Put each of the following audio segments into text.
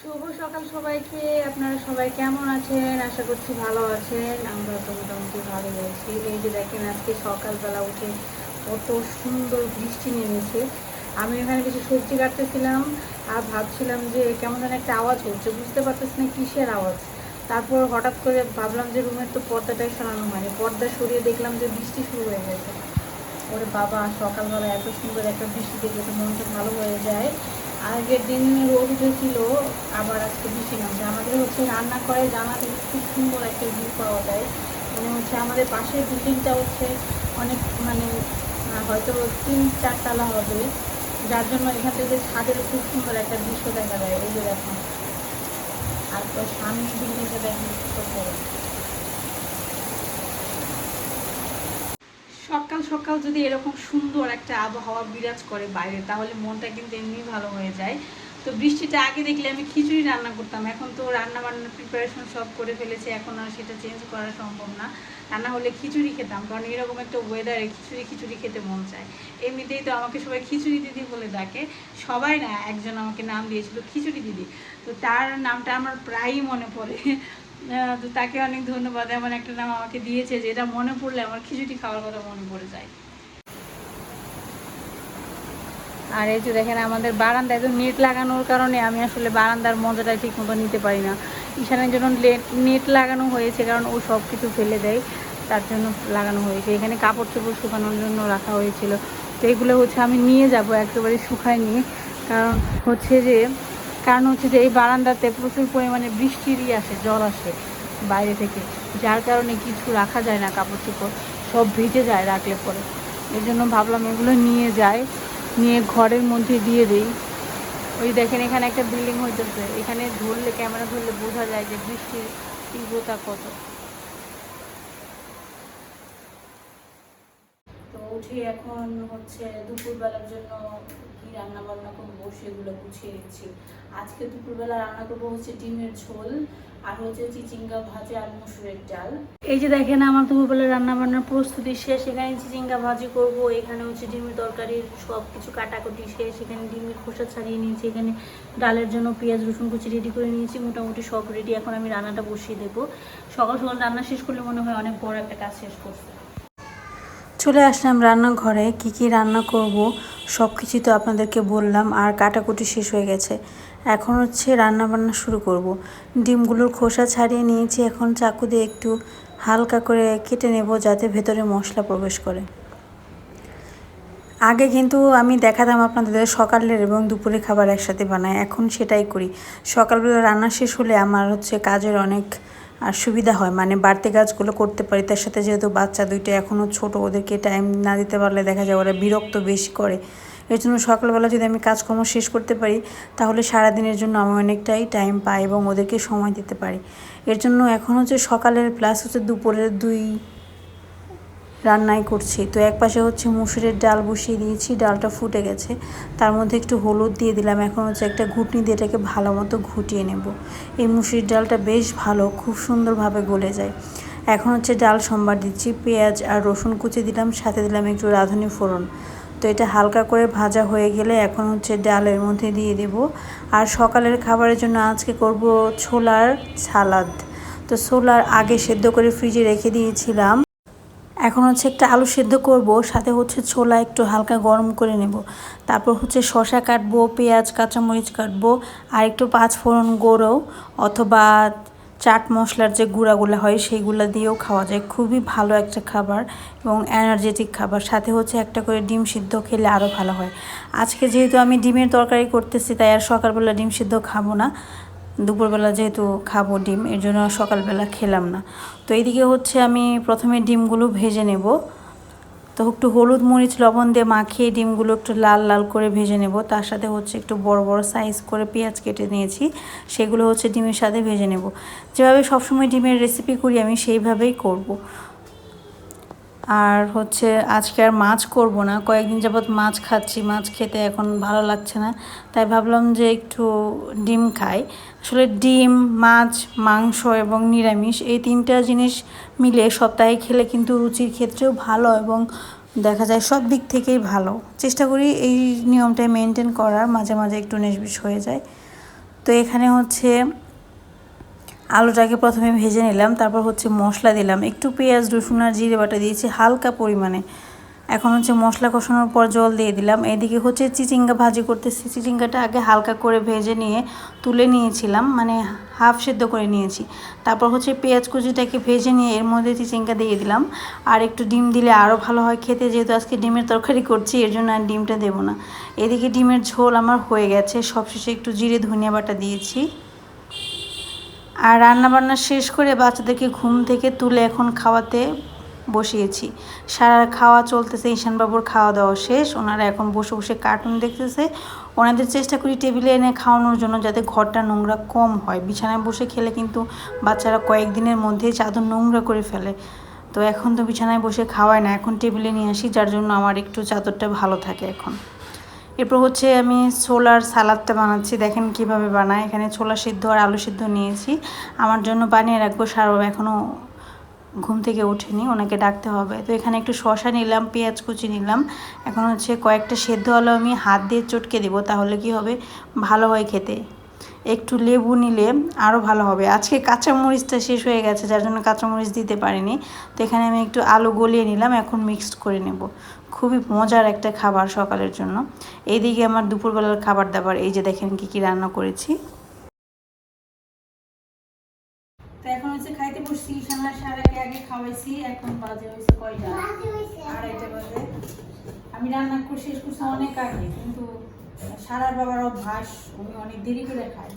শুভ সকাল সবাইকে। আপনারা সবাই কেমন আছেন? আশা করছি ভালো আছেন। আমরা তো মোটামুটি ভালো রয়েছি এই যে দেখেন, আজকে সকালবেলা উঠে কত সুন্দর বৃষ্টি নেমেছে। আমি এখানে কিছু সবজি কাটতেছিলাম আর ভাবছিলাম যে কেমন যেন একটা আওয়াজ হচ্ছে। বুঝতে পারতেছি না কিসের আওয়াজ। তারপর হঠাৎ করে ভাবলাম যে রুমের তো পর্দাটাই সরানো হয়নি। পর্দা সরিয়ে দেখলাম যে বৃষ্টি শুরু হয়ে গেছে। ওরে বাবা, সকালবেলা এত সুন্দর একটা বৃষ্টি দেখলে তো মনটা ভালো হয়ে যায়। আগের দিন রোদ উঠেছিল, আবার আজকে বৃষ্টি নামছে। আমাদের হচ্ছে রান্না করে জানা থেকে খুব সুন্দর একটা ভিউ পাওয়া যায়। মানে হচ্ছে আমাদের পাশের বিল্ডিংটা হচ্ছে অনেক মানে হয়তো তিন চারতলা হবে। যার জন্য এখান থেকে ছাদের খুব সুন্দর একটা দৃশ্য দেখা যায়, এই যে দেখুন আর তো সামনে বিল্ডিংটা দেখুন কত বড়। সকাল সকাল যদি এরকম সুন্দর একটা আবহাওয়া বিরাজ করে বাইরে, তাহলে মনটা কিন্তু এমনি ভালো হয়ে যায়। তো বৃষ্টিটা আগে দেখলে আমি খিচুড়ি রান্না করতাম। এখন তো রান্না বান্নার প্রিপারেশন সব করে ফেলেছে, এখন আর সেটা চেঞ্জ করা সম্ভব না। রান্না হলে খিচুড়ি খেতাম, কারণ এরকম একটা ওয়েদারে খিচুড়ি খিচুড়ি খেতে মন চায়। এমনিতেই তো আমাকে সবাই খিচুড়ি দিদি বলে ডাকে। সবাই না, একজন আমাকে নাম দিয়েছিল খিচুড়ি দিদি। তো তার নামটা আমার প্রায়ই মনে পড়ে। তাকে অনেক ধন্যবাদ। এমন একটা নাম আমাকে দিয়েছে যেটা মনে পড়লে আমার খিচুড়ি খাওয়ার কথা মনে পড়ে যায়। আর এই যে দেখেন, আমাদের বারান্দায় তো নেট লাগানোর কারণে আমি আসলে বারান্দার মজাটা ঠিক মতো নিতে পারি না। ঈশানের জন্য নেট লাগানো হয়েছে কারণ ও সব কিছু ফেলে দেয়, তার জন্য লাগানো হয়েছে। এখানে কাপড় চোপড় শুকানোর জন্য রাখা হয়েছিল। তো এগুলো হচ্ছে আমি নিয়ে যাব একেবারে শুকায় নিয়ে কারণ হচ্ছে যে কারণ হচ্ছে যে এই বারান্দাতে প্রচুর পরিমাণে বৃষ্টিরই আসে জল আসে বাইরে থেকে, যার কারণে কিছু রাখা যায় না, কাপড় চোপড় সব ভিজে যায় রাখলে পরে। এর জন্য ভাবলাম এগুলো নিয়ে যাই, নিয়ে ঘরের মধ্যে দিয়ে দিই। ওই দেখেন এখানে একটা বিল্ডিং হয়ে হইতেছে, এখানে ধরলে, ক্যামেরা ধরলে বোঝা যায় যে বৃষ্টির তীব্রতা কত তো উঠে এখন হচ্ছে দুপুরবেলার জন্য কি রান্না বান্না করব সেগুলো গুছিয়ে নিচ্ছি। আজকে দুপুরবেলা রান্না করব হচ্ছে ডিমের ঝোল আর হচ্ছে চিচিঙ্গা ভাজি আর মসুরের ডাল। এই যে দেখেন আমার দুপুরবেলা রান্না বান্নার প্রস্তুতি শেষ, এখানে চিচিঙ্গা ভাজি করব, এখানে হচ্ছে ডিমের তরকারির সব কিছু কাটাকুটি শেষ, এখানে ডিমের খোসা ছাড়িয়ে নিয়েছি, এখানে ডালের জন্য পেঁয়াজ, রসুন কুচি রেডি করে নিয়েছি, মোটামুটি সব রেডি এখন আমি রান্নাটা বসিয়ে দেবো। সকাল সকাল রান্না শেষ করলে মনে হয় অনেক বড় একটা কাজ শেষ করছে। চলে আসলাম রান্নাঘরে, কি কি রান্না করব সব কিছুই তো আপনাদেরকে বললাম, আর কাটাকুটি শেষ হয়ে গেছে। এখন হচ্ছে রান্না বান্না শুরু করব। ডিমগুলোর খোসা ছাড়িয়ে নিয়েছি, এখন চাকু দিয়ে একটু হালকা করে কেটে নেব, যাতে ভেতরে মশলা প্রবেশ করে। আগে কিন্তু আমি দেখাতাম আপনাদের সকালের এবং দুপুরের খাবার একসাথে বানাই এখন সেটাই করি। সকালবেলা রান্না শেষ হলে আমার হচ্ছে কাজের অনেক আর সুবিধা হয়। মানে বাড়তি কাজগুলো করতে পারি। তার সাথে যেহেতু বাচ্চা দুইটা এখনও ছোট, ওদেরকে টাইম না দিতে পারলে দেখা যায় ওরা বিরক্ত বেশি করে। এর জন্য সকালবেলা যদি আমি কাজকর্ম শেষ করতে পারি, তাহলে সারাদিনের জন্য আমি অনেকটাই টাইম পাই এবং ওদেরকে সময় দিতে পারি। এর জন্য এখন হচ্ছে সকালের প্লাস হচ্ছে দুপুরের দুই রান্নাই করছি। তো এক পাশে হচ্ছে মুসুরের ডাল বসিয়ে দিয়েছি, ডালটা ফুটে গেছে। তার মধ্যে একটু হলুদ দিয়ে দিলাম। এখন হচ্ছে একটা ঘুটনি দিয়ে এটাকে ভালো মতো ঘুটিয়ে নেব। এই মুসুরির ডালটা বেশ ভালো, খুব সুন্দরভাবে গলে যায়। এখন হচ্ছে ডাল সম্বার দিচ্ছি। পেঁয়াজ আর রসুন কুচি দিলাম, সাথে দিলাম একটু রাঁধুনি ফোড়ন। তো এটা হালকা করে ভাজা হয়ে গেলে এখন হচ্ছে ডালের মধ্যে দিয়ে দেব। আর সকালের খাবারের জন্য আজকে করব ছোলার সালাদ। তো ছোলার আগে সেদ্ধ করে ফ্রিজে রেখে দিয়েছিলাম। এখন হচ্ছে একটা আলু সেদ্ধ করব, সাথে হচ্ছে ছোলা একটু হালকা গরম করে নেব। তারপর হচ্ছে শসা কাটবো, পেঁয়াজ, কাঁচামরিচ কাটবো, আর একটু পাঁচ ফোড়ন গুঁড়ো অথবা চাট মশলার যে গুঁড়াগুলো হয় সেইগুলো দিয়েও খাওয়া যায়। খুবই ভালো একটা খাবার এবং এনার্জেটিক খাবার। সাথে হচ্ছে একটা করে ডিম সিদ্ধ খেলে আরও ভালো হয়। আজকে যেহেতু আমি ডিমের তরকারি করতেছি, তাই আর সকালবেলা ডিম সিদ্ধ খাব না। দুপুরবেলা যেহেতু খাব ডিম, এর জন্য সকালবেলা খেলাম না। তো এইদিকে হচ্ছে আমি প্রথমে ডিমগুলো ভেজে নেব। তো একটু হলুদ মরিচ, লবণ দিয়ে মাখিয়ে ডিমগুলো একটু লাল লাল করে ভেজে নেব। তার সাথে হচ্ছে একটু বড় বড় সাইজ করে পেঁয়াজ কেটে নিয়েছি। সেগুলো হচ্ছে ডিমের সাথে ভেজে নেব। যেভাবে সবসময় ডিমের রেসিপি করি আমি সেইভাবেই করব। আর হচ্ছে আজকে আর মাছ করব না। কয়েকদিন যাবৎ মাছ খাচ্ছি, মাছ খেতে এখন ভালো লাগছে না। তাই ভাবলাম যে একটু ডিম খাই। আসলে ডিম, মাছ, মাংস এবং নিরামিষ এই তিনটা জিনিস মিলে সপ্তাহে খেলে কিন্তু রুচির ক্ষেত্রেও ভালো এবং দেখা যায় সব দিক থেকেই ভালো। চেষ্টা করি এই নিয়মটাই মেনটেন করার, মাঝে মাঝে একটু নিরামিষ হয়ে যায়। তো এখানে হচ্ছে আলুটাকে প্রথমে ভেজে নিলাম, তারপর হচ্ছে মশলা দিলাম। একটু পেঁয়াজ, রসুন আর জিরে বাটা দিয়েছি হালকা পরিমাণে। এখন হচ্ছে মশলা কষানোর পর জল দিয়ে দিলাম। এদিকে হচ্ছে চিচিঙ্গা ভাজি করতেছি। চিচিঙ্গাটা আগে হালকা করে ভেজে নিয়ে তুলে নিয়েছিলাম মানে হাফ সেদ্ধ করে নিয়েছি। তারপর হচ্ছে পেঁয়াজ কুচিটাকে ভেজে নিয়ে এর মধ্যে চিচিঙ্গা দিয়ে দিলাম। আর একটু ডিম দিলে আরও ভালো হয় খেতে, যেহেতু আজকে ডিমের তরকারি করছি, এর জন্য আর ডিমটা দেবো না। এদিকে ডিমের ঝোল আমার হয়ে গেছে। সবশেষে একটু জিরে, ধনিয়া বাটা দিয়েছি। আর রান্নাবান্না শেষ করে বাচ্চাদেরকে ঘুম থেকে তুলে এখন খাওয়াতে বসিয়েছি। সারা খাওয়া চলতেছে, ঈশানবাবুর খাওয়া দাওয়া শেষ। ওনারা এখন বসে বসে কার্টুন দেখতেছে। ওনাদের চেষ্টা করি টেবিলে এনে খাওয়ানোর জন্য যাতে ঘরটা নোংরা কম হয়। বিছানায় বসে খেলে কিন্তু বাচ্চারা কয়েকদিনের মধ্যেই চাদর নোংরা করে ফেলে। তো এখন তো বিছানায় বসে খাওয়ায় না। এখন টেবিলে নিয়ে আসি, যার জন্য আমার একটু চাদরটা ভালো থাকে এখন। এরপর হচ্ছে আমি ছোলার সালাদটা বানাচ্ছি। দেখেন কীভাবে বানাই এখানে ছোলা সিদ্ধ আর আলু সিদ্ধ নিয়েছি। আমার জন্য বানিয়ে রাখব সারব। এখনও ঘুম থেকে ওঠেনি, ওনাকে ডাকতে হবে। তো এখানে একটু শশা নিলাম, পেঁয়াজ কুচি নিলাম। এখন হচ্ছে কয়েকটা সেদ্ধ আলু আমি হাত দিয়ে চটকে দেবো, তাহলে কি হবে? ভালো হয় খেতে। একটু লেবু নিলে আরও ভালো হবে। আজকে কাঁচামরিচটা শেষ হয়ে গেছে যার জন্য কাঁচামরিচ দিতে পারিনি। তো এখানে আমি একটু আলু গলিয়ে নিলাম এখন মিক্সড করে নেব। খুবই মজার একটা খাবার সকালের জন্য। এইদিকে আমার দুপুরবেলার খাবার দাবার এই যে দেখেন কি কি রান্না করেছি। তো এখন হচ্ছে খাইতে বসছি সামনে সারাকে আগে খাওয়াইছি এখন বাজে হয়েছে কয়টা? আড়াইটা বাজে। আমি রান্না করে শেষ করছি অনেক আগে কিন্তু সারার বাবার অভ্যাস উনি অনেক দেরি করে খায়।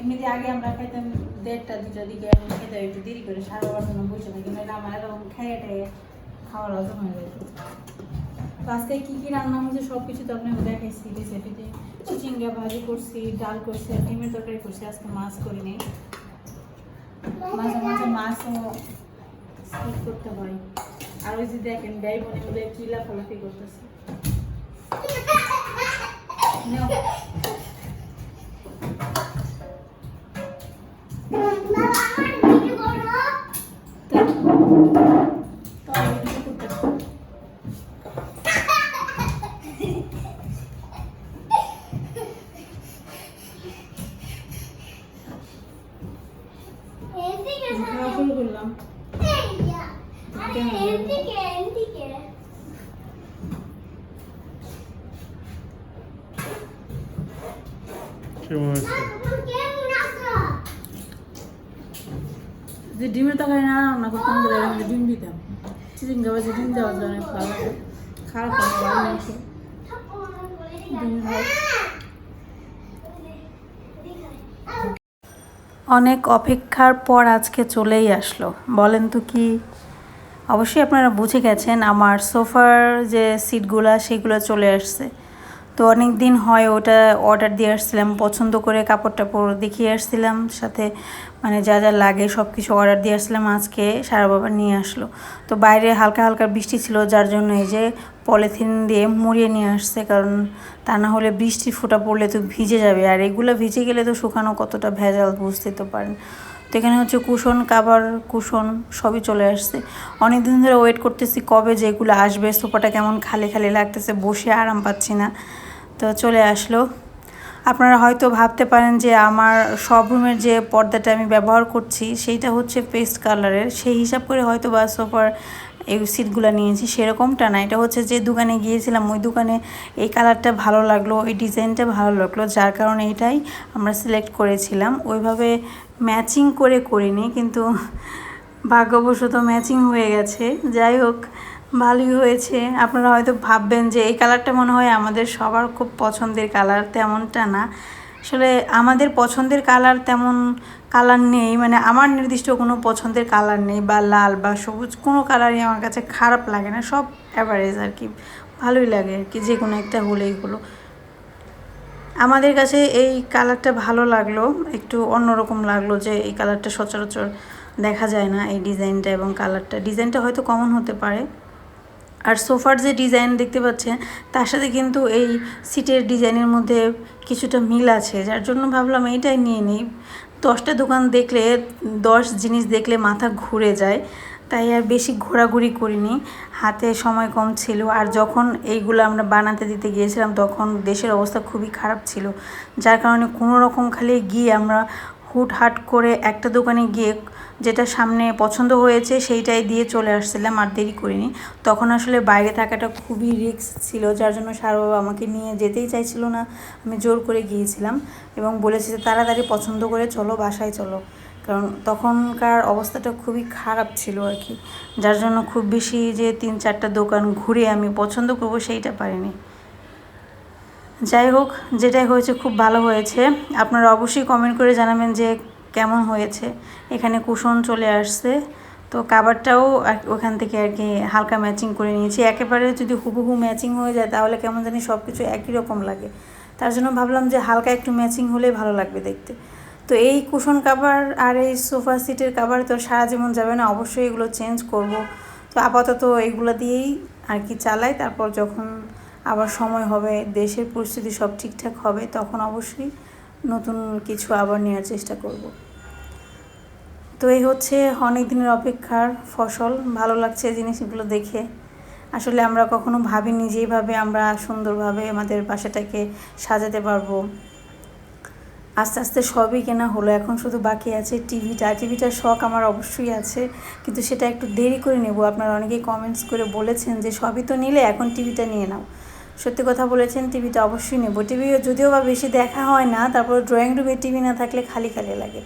এমনিতে আগে আমরা খাইতাম দেড়টা দুটা দিকে এখন খেতে একটু দেরি করে সারা বাবার জন্য বসে থাকি না আমার এরকম খাইয়ে টাইয়ে খাওয়ার হজম হয়ে তো আজকে কী কী রান্না হয়েছে সব কিছু তো আপনাকে দেখাইছি রেসিপিতে চিচিঙ্গা ভাজি করছি, ডাল করছি, আর ডিমের তরকারি করছি, আজকে মাছ করিনি। মাঝে মাঝে মাছও করতে হয়। আর ওই যে দেখেন ব্যয় বনে বলে কি লাফালাফি করতেছে। নাও। তো- তো আমি কিছু করতেছি না। আমি খাওয়া শুরু করলাম কেমন আছে যে ডিমের তরকারি না রান্না করতাম তাহলে এর মধ্যে ডিম দিতাম চিচিঙ্গা ভাজি ডিম দেওয়া যায় অনেক ভালো লাগে খারাপ হয় অনেক অপেক্ষার পর আজকে চলেই আসলো। বলেন তো কি? অবশ্যই আপনারা বুঝে গেছেন, আমার সোফার যে সিটগুলো সেগুলো চলে আসছে। তো অনেক দিন হয় ওটা অর্ডার দিয়ে আসছিলাম, পছন্দ করে কাপড় টাপড় দেখিয়ে আসছিলাম, সাথে মানে যা যা লাগে সব কিছু অর্ডার দিয়ে আসছিলাম, আজকে সারা বাবা নিয়ে আসলো। তো বাইরে হালকা হালকা বৃষ্টি ছিল, যার জন্য এই যে পলিথিন দিয়ে মুড়িয়ে নিয়ে আসছে, কারণ তা না হলে বৃষ্টির ফোঁটা পড়লে তো ভিজে যাবে, আর এগুলো ভিজে গেলে তো শুকানো কতটা ভেজাল বুঝতে তো পারেন। তো এখানে হচ্ছে কুশন, কাবার কুশন সবই চলে আসছে। অনেক দিন ধরে ওয়েট করতেছি কবে যে এগুলো আসবে, সোফাটা কেমন খালি খালি লাগতেছে, বসে আরাম পাচ্ছি না। তো চলে আসলো। আপনারা হয়তো ভাবতে পারেন যে আমার সব রুমের যে পর্দাটা আমি ব্যবহার করছি, সেইটা হচ্ছে পেস্ট কালারের। সেই হিসাব করে হয়তো বা সোফার এই সিটগুলো নিয়েছি, সেরকমটা না। এটা হচ্ছে যে দোকানে গিয়েছিলাম, ওই দোকানে এই কালারটা ভালো লাগল এই ডিজাইনটা ভালো লাগল, যার কারণে এটাই আমরা সিলেক্ট করেছিলাম। ওইভাবে ম্যাচিং করে করিনি, কিন্তু ভাগ্যবশত ম্যাচিং হয়ে গেছে। যাই হোক ভালোই হয়েছে। আপনারা হয়তো ভাববেন যে এই কালারটা মনে হয় আমাদের সবার খুব পছন্দের কালার, তেমনটা না। আসলে আমাদের পছন্দের কালার তেমন কালার নেই মানে আমার নির্দিষ্ট কোনো পছন্দের কালার নেই, বা লাল, বা সবুজ, কোনো কালারই আমার কাছে খারাপ লাগে না, সব অ্যাভারেজ আর কি। ভালোই লাগে আর কি, যে কোনো একটা হলেই হলো। আমাদের কাছে এই কালারটা ভালো লাগল, একটু অন্যরকম লাগল যে এই কালারটা সচরাচর দেখা যায় না, এই ডিজাইনটা এবং কালারটা। ডিজাইনটা হয়তো কমন হতে পারে। আর সোফার যে ডিজাইন দেখতে পাচ্ছেন, তার সাথে কিন্তু এই সিটের ডিজাইনের মধ্যে কিছুটা মিল আছে। যার জন্য ভাবলাম এইটাই নিয়ে নিই। দশটা দোকান দেখলে, দশ জিনিস দেখলে মাথা ঘুরে যায়। তাই আর বেশি ঘোরাঘুরি করিনি। হাতে সময় কম ছিল। আর যখন এইগুলো আমরা বানাতে দিতে গিয়েছিলাম, তখন দেশের অবস্থা খুবই খারাপ ছিল। যার কারণে কোনো রকম খালি গিয়ে আমরা হুটহাট করে একটা দোকানে গিয়ে যেটা সামনে পছন্দ হয়েছে সেইটাই দিয়ে চলে আসছিলাম, আর দেরি করিনি। তখন আসলে বাইরে থাকাটা খুবই রিস্ক ছিল, যার জন্য সারবাবা আমাকে নিয়ে যেতেই চাইছিল না। আমি জোর করে গিয়েছিলাম এবং বলেছি যে, তাড়াতাড়ি পছন্দ করে চলো, বাসায় চলো। কারণ তখনকার অবস্থাটা খুবই খারাপ ছিল আর কি। যার জন্য খুব বেশি যে তিন চারটা দোকান ঘুরে আমি পছন্দ করব সেইটা পারিনি। যাই হোক, যেটাই হয়েছে খুব ভালো হয়েছে। আপনারা অবশ্যই কমেন্ট করে জানাবেন যে কেমন হয়েছে? এখানে কুশন চলে আসছে। তো কাবারটাও ওখান থেকে আর কি হালকা ম্যাচিং করে নিয়েছি। একেবারে যদি হুবহু ম্যাচিং হয়ে যায়, তাহলে কেমন জানি সব কিছু একই রকম লাগে। তার জন্য ভাবলাম যে হালকা একটু ম্যাচিং হলেই ভালো লাগবে দেখতে। তো এই কুশন কাভার আর এই সোফা সিটের কাভার তো সারা জীবন যাবে না, অবশ্যই এগুলো চেঞ্জ করব। তো আপাতত এগুলো দিয়েই আর কি চালাই। তারপর যখন আবার সময় হবে, দেশের পরিস্থিতি সব ঠিকঠাক হবে, তখন অবশ্যই নতুন কিছু আবার নেওয়ার চেষ্টা করব। তো এই হচ্ছে অনেক দিনের অপেক্ষার ফসল। ভালো লাগছে জিনিসগুলো দেখে। আসলে আমরা কখনো ভাবিনি যেভাবে আমরা সুন্দরভাবে আমাদের বাসাটাকে সাজাতে পারব। আস্তে আস্তে সবই কেনা হলো। এখন শুধু বাকি আছে টিভিটা। টিভিটার শখ আমার অবশ্যই আছে, কিন্তু সেটা একটু দেরি করে নেব। আপনারা অনেকেই কমেন্টস করে বলেছেন যে সবই তো নিলে, এখন টিভিটা নিয়ে নাও। সত্যি কথা বলেছেন টিভিটা অবশ্যই নেব। টিভি যদিও বা বেশি দেখা হয় না, তারপর ড্রয়িং রুমে টিভি না থাকলে খালি খালি লাগে।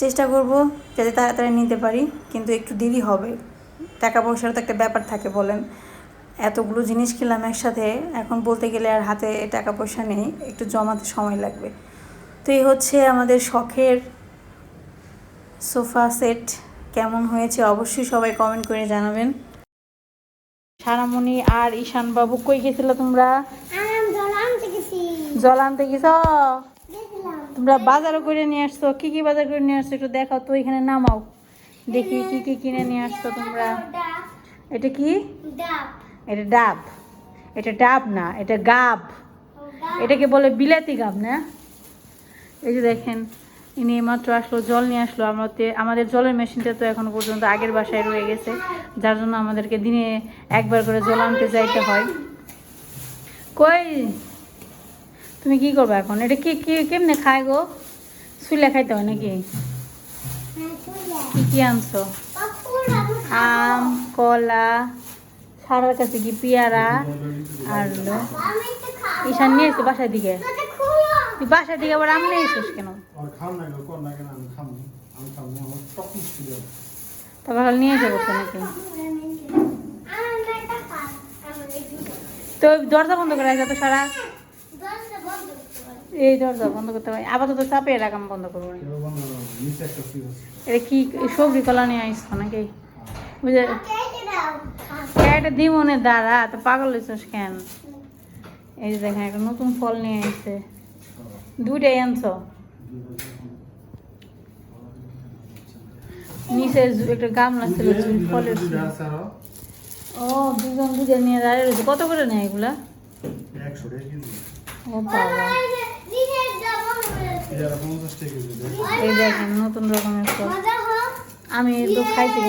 চেষ্টা করব যাতে তাড়াতাড়ি নিতে পারি, কিন্তু একটু দেরি হবে। টাকা পয়সার তো একটা ব্যাপার থাকে বলেন। এতগুলো জিনিস কিনলাম একসাথে, এখন বলতে গেলে আর হাতে টাকা পয়সা নেই, একটু জমাতে সময় লাগবে। তো এই হচ্ছে আমাদের শখের সোফা সেট, কেমন হয়েছে অবশ্যই সবাই কমেন্ট করে জানাবেন। সারামণি আর ঈশান বাবু কই গেছিল তোমরা? জল আনতে গেছি। জল আনতে গেছ? তোমরা বাজারও করে নিয়ে আসছো। কি কি বাজার করে নিয়ে আসছো একটু দেখাও তো এখানে নামাও। দেখি কি কি কিনে নিয়ে আসছো তোমরা। এটা কি? এটা ডাব। এটা ডাব না এটা গাব। এটাকে বলে বিলাতি গাব না? এই যে দেখেন। ইনি মাত্র আসলো, জল নিয়ে আসলো আমাদের আমাদের জলের মেশিনটা তো এখনও পর্যন্ত আগের বাসায় রয়ে গেছে, যার জন্য আমাদেরকে দিনে একবার করে জল আনতে যাইতে হয়। কই? তুমি কি করবে এখন? এটা কি কি, কেমনে খায় গো? সুইলা খাইতে হয় নাকি? কি কি আনছো? আম, কলা, সারার কাছে কি পেয়ারা আর ঈশান নিয়ে এসো বাসার দিকে। তুই বাসার দিকে আবার আম নিয়ে এসিস কেন? তারপর নিয়ে যাব তো নাকি তো দরজা বন্ধ করে রাখা তো সারা? এই দরজা বন্ধ করতে পারি আপাতত চাপে রাখাম বন্ধ করব। এটা কি সবজি কলা নিয়ে আসছো নাকি? বুঝে এটা দিমনের দ্বারা তো পাগল হয়েছিস কেন? এই যে দেখেন একটা নতুন ফল নিয়ে আসছে দুইটাই আনছো নিচে একটা গামলা ছিল ফলের ও দুজন দুজন নিয়ে দাঁড়িয়ে রয়েছে। কত করে নেয় এগুলা? ও বাবা। এই দেখেন নতুন রকমের ফল আমি তো খাইতে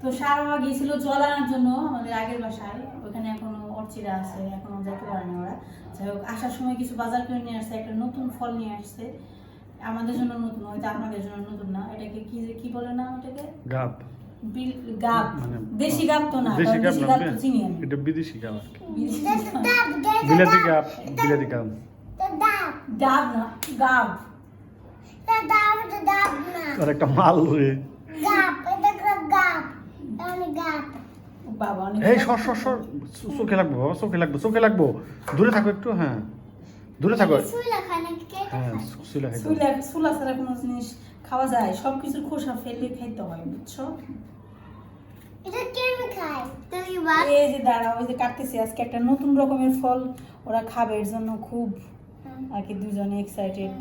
তো সারমা গিয়েছিল জল আনার জন্য আমাদের আগের বাসায়। অর্চিরা আছে এখনও যেতে পারেনি ওরা। যাই হোক আসার সময় কিছু বাজার করে নিয়ে আসছে একটা নতুন ফল নিয়ে আসছে। আমাদের জন্য নতুন হয়তো আপনাদের জন্য নতুন না এটাকে কি কি বলে না এটাকে গাব। বিল- গাব। মানে দেশি গাব তো না দেশি গাব না গাব তো চিনি আমি। এটা বিদেশি গাব আর কি। বিদেশি ডাব গাব। ডাব বিলাতি গাব বিলাতি গাব। ডাব ডাব না গাব। ডাব ডাব না। আর একটা মাল রে। এটা গাপ গাপ বাবা অনেক এই সর সর সর। চোখে লাগবো বাবা চোখে লাগবো চোখে লাগবো। দূরে থাকো একটু হ্যাঁ। দূরে থাকো। হ্যাঁ সুলা ছাড়া কোনো জিনিস খাওয়া যায়। সব কিছুর খোসা ফেলে খাইতে হয় বুঝছ? এটা কেমন খায়? তুমি এই যে দাঁড়া ওই যে কাটতেছি আজকে একটা নতুন রকমের ফল ওরা খাবে এর জন্য খুব আর কি দুজনে এক্সাইটেড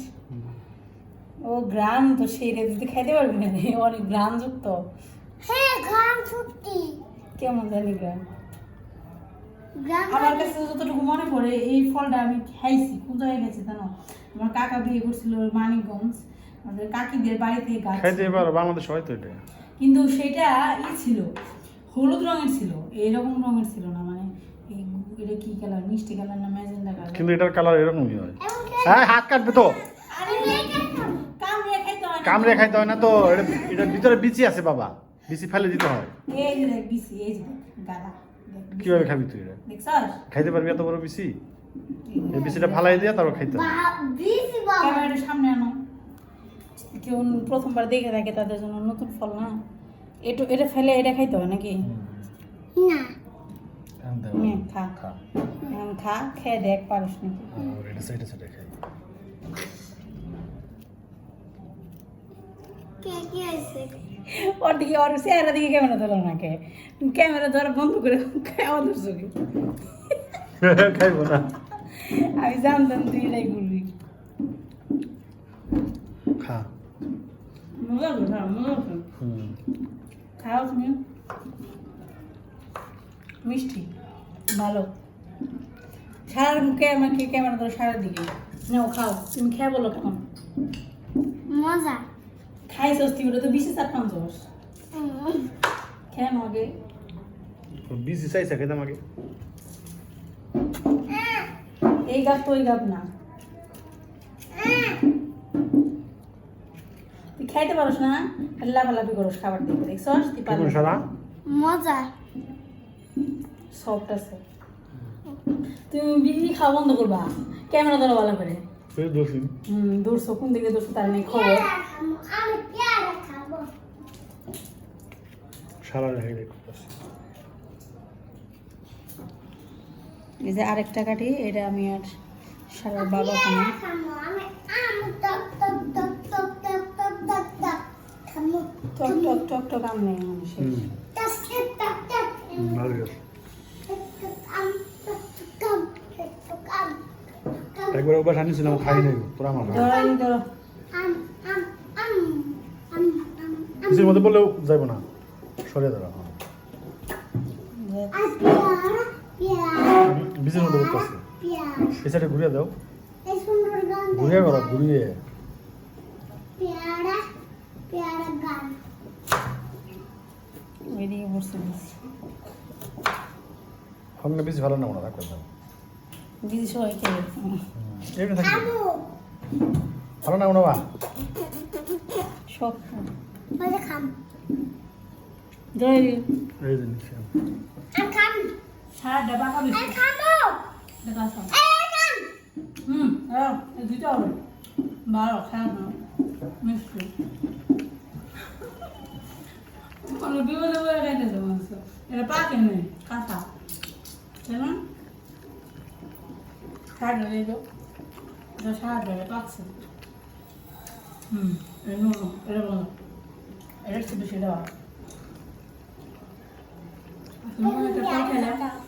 ও গ্রাম তো সেই রে যদি খাইতে পারবি না রে, অনেক গ্রাম যুক্ত হ্যাঁ গ্রাম ছুটি কেমন জানি গ্রাম আমার কাছে যতটুকু মনে পড়ে এই ফলটা আমি খাইছি। কোথায় গেছি জানো? আমার কাকা বিয়ে করছিল মানিকগঞ্জ। আমাদের কাকিদের বাড়িতে গাছ খাইতে পারো বাংলাদেশ হয়তো এটা। কিন্তু সেটা ই ছিল হলুদ রঙের ছিল। এইরকম রঙের ছিল না মানে এই এটা কি কালার? মিষ্টি কালার না ম্যাজেন্ডা কালার? কিন্তু এটার কালার এরকমই হয়। হ্যাঁ হাত কাটবে তো। কামড়ে খাইতে হয় না। কামড়ে খাইতে হয় না তো। এটা এটার ভিতরে বিচি আছে বাবা। বিচি ফেলে দিতে হয়। এই যে দেখ বিসি এই যে গাদা। কীভাবে খাবি তুই এটা? দেখছস? খাইতে পারবি এত বড় বিচি এই বিচিটা ফালাই দিয়ে তারপর খাইতে হবে। বাবা ক্যামেরাটা সামনে আনো। কেউ প্রথমবার দেখে থাকে তাদের জন্য নতুন ফল না? এটু এটা ফেলে এটা খাইতে হয় নাকি? না। খা। এখন খা খেয়ে দেখ পারিস নাকি? এটা সাইডে সাইডে খাই। কে কি আছে? ওর দিকে ওর চেহারা দিকে ক্যামেরা ধরো না কে ক্যামেরা ধরা বন্ধ করে খাওয়া ধরছো কি খাইবো না। আমি জানতাম তুই এটাই করবি। খা। মজা তো খা মজা তো। খাও তুমি। মিষ্টি ভালো। সারার মুখে আমাকে ক্যামেরা ধরো সারার দিকে নাও খাও। তুমি খেয়ে বলো কেমন মজা। খাইছস তুই ওটা তো আগে। বিচি চাইছে এই তো ওই না। তুই খাইতে পারোস না? লাফালাফি করোস খাবার দিকে দেখছস? তুই পারবি মজা। সফট আছে। তুমি বিড়ি খাওয়া বন্ধ করবা। ক্যামেরা ধরো ভালো করে। কোন দিকে দোষো তার নেই খবর এই যে আরেকটা কাটি এটা আমি আর সারার বাবা খানি টক টক টক টক আম নেই মানুষের একবার অভ্যাস আনিস না খাই নাই। তোরা আমার কিছুর মধ্যে বললেও যাইব না? সরে দাঁড়া বিশের মধ্যে এই সাইডে ঘুরিয়ে দাও। ঘুরিয়ে করো ঘুরিয়ে। হংনা বেশি ভালো না মনে রাখবেন না বিদেশে হয় এমনি থাকি খাব ভালো না মনে বা সব খাম। জয়। এই জিনিস খাম। সারা ডাবা খাবি। খাব। দেখা সব হুম হ্যাঁ এই দুইটা হবে। ভালো খারাপ না মিষ্টি। তোমার বিপদে বলে খাইতেছে মাংস এটা পাকে নেই কাঁচা তাই না সার এই তো এটা সারা ধরে পাচ্ছে হুম নুন এটা বলো এটা একটু বেশি দেওয়া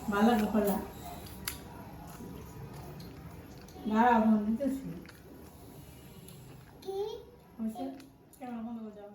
ভালো লাগবে খোলা দাঁড়া আমার নিতেছি কেমন বন্ধ করে